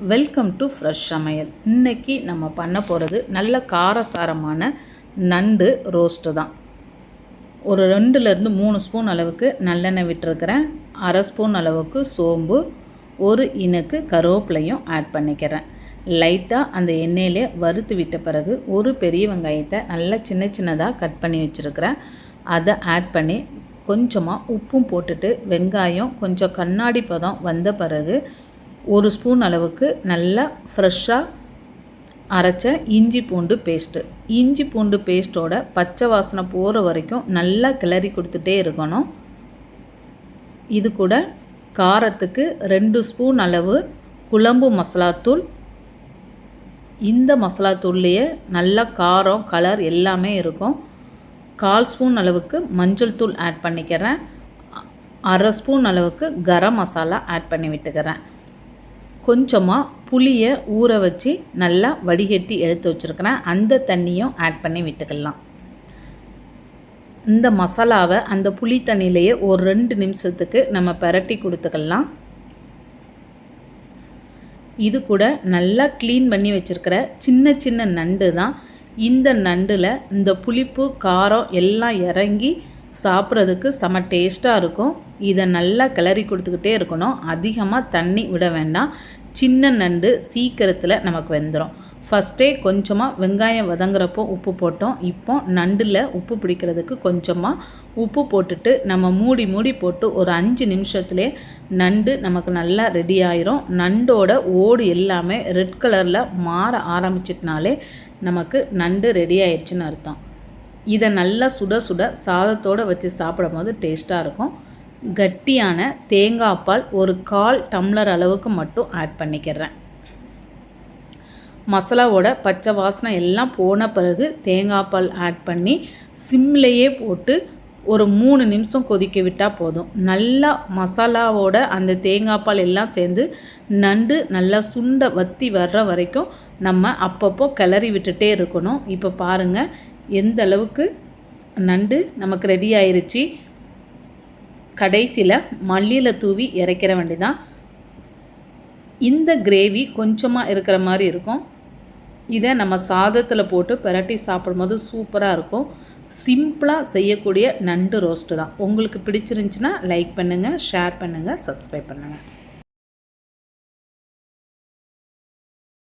Welcome to fresh சமையல். இன்றைக்கி நம்ம பண்ண போகிறது நல்ல காரசாரமான நண்டு ரோஸ்ட்டு தான். ஒரு ரெண்டுலேருந்து மூணு ஸ்பூன் அளவுக்கு நல்லெண்ணெய் விட்டுருக்கிறேன். அரை ஸ்பூன் அளவுக்கு சோம்பு ஒரு இனுக்கு கருவேப்பிலையும் ஆட் பண்ணிக்கிறேன். லைட்டாக அந்த எண்ணெயிலே வறுத்து விட்ட பிறகு ஒரு பெரிய வெங்காயத்தை நல்லா சின்ன சின்னதாக கட் பண்ணி வச்சுருக்கிறேன். அதை ஆட் பண்ணி கொஞ்சமாக உப்பும் போட்டுட்டு வெங்காயம் கொஞ்சம் கண்ணாடி பதம் வந்த பிறகு ஒரு ஸ்பூன் அளவுக்கு நல்லா ஃப்ரெஷ்ஷாக அரைச்ச இஞ்சி பூண்டு பேஸ்ட்டு. இஞ்சி பூண்டு பேஸ்ட்டோட பச்சை வாசனை போகிற வரைக்கும் நல்லா கிளறி கொடுத்துட்டே இருக்கணும். இது கூட காரத்துக்கு ரெண்டு ஸ்பூன் அளவு குழம்பு மசாலாத்தூள். இந்த மசாலாத்தூள்லேயே நல்லா காரம் கலர் எல்லாமே இருக்கும். கால் ஸ்பூன் அளவுக்கு மஞ்சள் தூள் ஆட் பண்ணிக்கிறேன். அரை ஸ்பூன் அளவுக்கு கரம் மசாலா ஆட் பண்ணி விட்டுக்கிறேன். கொஞ்சமாக புளியை ஊற வச்சு நல்லா வடிகட்டி எடுத்து வச்சுருக்கிறேன். அந்த தண்ணியும் ஆட் பண்ணி விட்டுக்கலாம். இந்த மசாலாவை அந்த புளி தண்ணியிலையே ஒரு ரெண்டு நிமிஷத்துக்கு நம்ம பரட்டி கொடுத்துக்கலாம். இது கூட நல்லா க்ளீன் பண்ணி வச்சுருக்கிற சின்ன சின்ன நண்டு தான். இந்த நண்டில் இந்த புளிப்பு காரம் எல்லாம் இறங்கி சாப்பிட்றதுக்கு செம டேஸ்ட்டாக இருக்கும். இதை நல்லா கிளறி கொடுத்துக்கிட்டே இருக்கணும். அதிகமாக தண்ணி விட வேண்டாம். சின்ன நண்டு சீக்கிரத்தில் நமக்கு வெந்துடும் ஃபஸ்ட்டே கொஞ்சமாக வெங்காயம் வதங்குறப்போ உப்பு போட்டோம். இப்போ நண்டில் உப்பு பிடிக்கிறதுக்கு கொஞ்சமாக உப்பு போட்டுட்டு நம்ம மூடி மூடி போட்டு ஒரு அஞ்சு நிமிஷத்துலேயே நண்டு நமக்கு நல்லா ரெடி ஆயிரும். நண்டோட ஓடு எல்லாமே ரெட் கலரில் மாற ஆரம்பிச்சிட்டனாலே நமக்கு நண்டு ரெடி ஆயிடுச்சுன்னு அர்த்தம். இதை நல்லா சுட சுட சாதத்தோடு வச்சு சாப்பிடும் போது டேஸ்ட்டாக இருக்கும். கட்டியான தேங்காய் பால் ஒரு கால் டம்ளர் அளவுக்கு மட்டும் ஆட் பண்ணிக்கிறேன். மசாலாவோட பச்சை வாசனை எல்லாம் போன பிறகு தேங்காய் பால் ஆட் பண்ணி சிம்லேயே போட்டு ஒரு மூணு நிமிஷம் கொதிக்க விட்டால் போதும். நல்லா மசாலாவோட அந்த தேங்காய் பால் எல்லாம் சேர்ந்து நண்டு நல்லா சுண்ட வத்தி வர்ற வரைக்கும் நம்ம அப்பப்போ கிளறி விட்டுட்டே இருக்கணும். இப்போ பாருங்கள் எந்த அளவுக்கு நண்டு நமக்கு ரெடி ஆயிருச்சு. கடைசியில் மல்லியில் தூவி இறக்கிற வேண்டிதான். இந்த கிரேவி கொஞ்சமாக இருக்கிற மாதிரி இருக்கும். இதை நம்ம சாதத்தில் போட்டு பிரட்டி சாப்பிடும்போது சூப்பராக இருக்கும். சிம்பிளாக செய்யக்கூடிய நண்டு ரோஸ்ட்டு தான். உங்களுக்கு பிடிச்சிருந்துச்சின்னா லைக் பண்ணுங்கள் ஷேர் பண்ணுங்கள் சப்ஸ்கிரைப் பண்ணுங்கள்